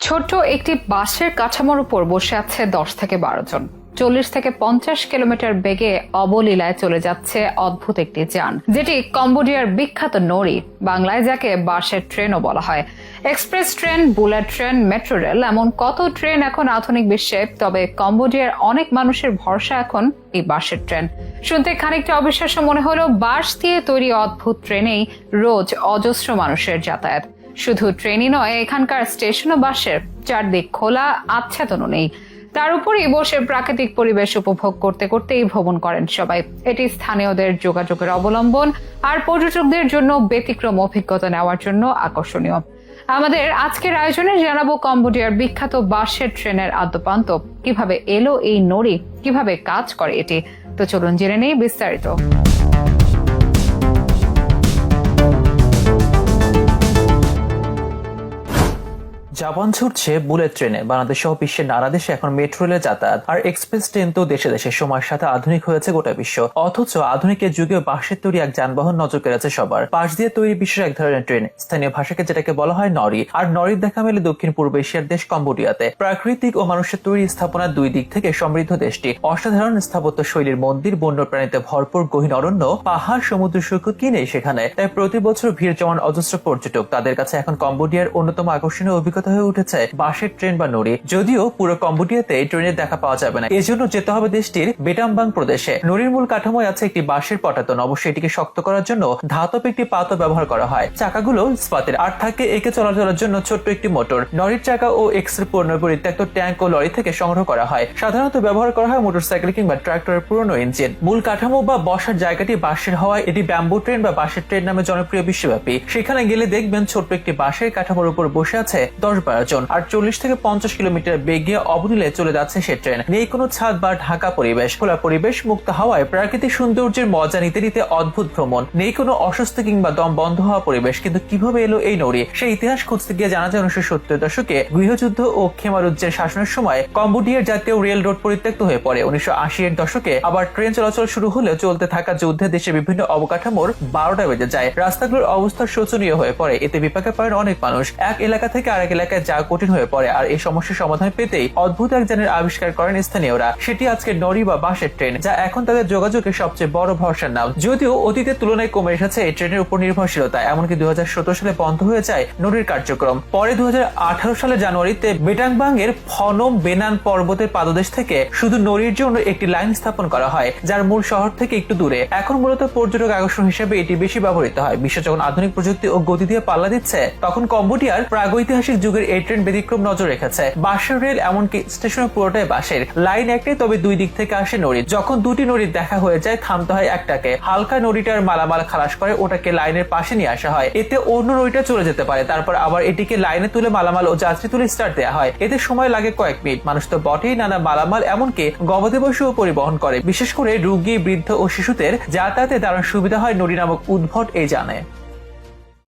ছোট্ট একটি বাসের কাঠামোর উপর বসে আছে দশ থেকে বারো জন। চল্লিশ থেকে পঞ্চাশ কিলোমিটার বেগে অবলীলায় চলে যাচ্ছে অদ্ভুত একটি যান, যেটি কম্বোডিয়ার বিখ্যাত নড়ি, বাংলায় যাকে বাসের ট্রেনও বলা হয়। Express train, bullet train, metro rail, এমন কত ট্রেন এখন আধুনিক বিশ্বে, তবে কম্বোডিয়ার অনেক মানুষের ভরসা এখন এই বাসের ট্রেন। শুনতে খানিকটা অবিশ্বাস্য মনে হলো বাস দিয়ে তৈরি অদ্ভুত ট্রেনেই রোজ অজস্র মানুষের যাতায়াত। শুধু ট্রেনই নয়, এখানকার স্টেশন ও বাসের চারদিক খোলা, আচ্ছাদনও নেই। তার উপরই বসে প্রাকৃতিক পরিবেশ উপভোগ করতে করতেই ভ্রমণ করেন সবাই। এটি স্থানীয়দের যোগাযোগের অবলম্বন আর পর্যটকদের জন্য ব্যতিক্রম অভিজ্ঞতা নেওয়ার জন্য আকর্ষণীয়। আমাদের আজকের আয়োজনে জানাব কম্বোডিয়ার বিখ্যাত বাসের ট্রেনের আদ্যপান্ত। কীভাবে এলো এই নড়ি? কীভাবে কাজ করে এটি? তো চলুন জেনে নেই বিস্তারিত। জাপান ছুটছে বুলেট ট্রেনে বাংলাদেশ সহ বিশ্বের নানা দেশে এখন মেট্রো রেলে যাতায়াত আর এক্সপ্রেস ট্রেন তো দেশে দেশে সময়ের সাথে আধুনিক হয়েছে গোটা বিশ্ব। অথচ আধুনিকের যুগে বাঁশের তৈরি এক যানবাহন নজর কেড়েছে সবার। বাঁশ দিয়ে তৈরি বিশ্বের এক ধরনের ট্রেন, স্থানীয় ভাষাকে যেটাকে বলা হয় নরি। আর নরির দেখা মেলে দক্ষিণ পূর্ব এশিয়ার দেশ কম্বোডিয়াতে। প্রাকৃতিক ও মানুষের তৈরি স্থাপনার দুই দিক থেকে সমৃদ্ধ দেশটি। অসাধারণ স্থাপত্য শৈলীর মন্দির, বন্যপ্রাণীতে ভরপুর গহীন অরণ্য, পাহাড়, সমুদ্র, সৈকত কি নেই সেখানে। তাই প্রতি বছর ভিড় জমান অজস্র পর্যটক তাদের কাছে এখন কম্বোডিয়ার অন্যতম আকর্ষণীয় অভিজ্ঞতা হয়ে উঠেছে বাসের ট্রেন বা নড়ি। যদিও পুরো কম্বোডিয়াতে ট্রেনের দেখা পাওয়া যাবে না। এজন্য যেতে হবে দেশটির বেটামবাং প্রদেশে। নড়ির মূল কাঠামোয় আছে একটি বাঁশের পটাতন। অবশ্যই এটিকে শক্ত করার জন্য ধাতব একটি পাতও ব্যবহার করা হয়। চাকাগুলো ইস্পাতের। আর থাকে একে চলাচলের জন্য ছোট্ট একটি মোটর। লরির চাকা ও এক্সের পণ্য পরিত্যক্ত ট্যাঙ্ক ও লরি থেকে সংগ্রহ করা হয়। সাধারণত ব্যবহার করা হয় মোটরসাইকেল কিংবা ট্রাক্টরের পুরনো ইঞ্জিন। মূল কাঠামো বা বসার জায়গাটি বাঁশের হওয়ায় এটি ব্যাম্বু ট্রেন বা বাঁশের ট্রেন নামে জনপ্রিয় বিশ্বব্যাপী। সেখানে গেলে দেখবেন ছোট্ট একটি বাঁশের কাঠামোর উপর বসে আছে দশ বারো জন আর চল্লিশ থেকে পঞ্চাশ কিলোমিটার বেগে অবনীলে চলে যাচ্ছে সে ট্রেন। নেই কোনো ছাদ বা ঢাকা পরিবেশ। খোলা পরিবেশ, মুক্ত হাওয়ায় প্রাকৃতিক সৌন্দর্যের মজা নিতে নিতে অদ্ভুত ভ্রমণ। নেই কোনো অস্বস্তি কিংবা দম বন্ধ হওয়া পরিবেশ। কিন্তু কীভাবে এলো এই নড়ি? সেই ইতিহাস খুঁজতে গিয়ে জানা যায় উনিশশো সত্তর দশকে গৃহযুদ্ধ ও খেমারুজ্জের শাসনের সময় কম্বোডিয়ার জাতীয় রেল রোড পরিত্যক্ত হয়ে পড়ে। উনিশশো আশি এর দশকে আবার ট্রেন চলাচল শুরু হলেও চলতে থাকা যুদ্ধে দেশের বিভিন্ন অবকাঠামোর বারোটা বেজে যায়। রাস্তাগুলোর অবস্থা শোচনীয় হয়ে পড়ে। এতে বিপাকে পড়েন অনেক মানুষ। এক এলাকা থেকে আরেক এলাকায় যাওয়া কঠিন হয়ে পড়ে আর এই সমস্যার সমাধান পেতেই অদ্ভুত এক যানের আবিষ্কার করেন স্থানীয়রা। সেটি আজকে নরি বা বাসের ট্রেন, যা এখন তাদের যোগাযোগের সবচেয়ে বড় ভরসার নাম। যদিও অতীতের তুলনায় কমে এসেছে এই ট্রেনের উপর নির্ভরশীলতা, এমনকি দুই সালে বন্ধ হয়ে যায় নরির কার্যক্রম। পরে দু সালে জানুয়ারিতে বেটাংবাং এর ফনম বেনান পর্বতের পাদদেশ থেকে শুধু নরির জন্য একটি লাইন স্থাপন করা হয়, যার মূল শহর থেকে একটু দূরে। এখন মূলত পর্যটক আকর্ষণ হিসেবে এটি বেশি ব্যবহৃত হয়। বিশ্ব যখন আধুনিক প্রযুক্তি ও গতি দিয়ে পাল্লা দিচ্ছে, তখন কম্বোডিয়ার প্রাগৈতিহাসিক যুগের এই ট্রেন ব্যতিক্রম নজর রেখেছে। বাঁশের রেল এমনকি স্টেশন পুরোটাই বাঁশের। লাইন একটাই তবে দুই দিক থেকে আসে নড়ি যখন দুটি নড়ির দেখা হয়ে যায়, থামতে হয় একটাকে। হালকা নড়িটার মালামাল খালাস করে ওটাকে লাইনের পাশে নিয়ে আসা হয়। এতে অন্য নড়িটা চলে যেতে পারে। তারপর আবার এটিকে লাইনে তুলে মালামাল ও যাত্রী তুলে স্টার্ট দেওয়া হয়। এতে সময় লাগে কয়েক মিনিট। মানুষ তো বটেই নানা মালামাল, এমনকি গবাদি পশুও পরিবহন করে। বিশেষ করে রুগী, বৃদ্ধ ও শিশুদের যাতায়াতে দারুণ সুবিধা হয় নড়ি নামক উদ্ভট এই জানে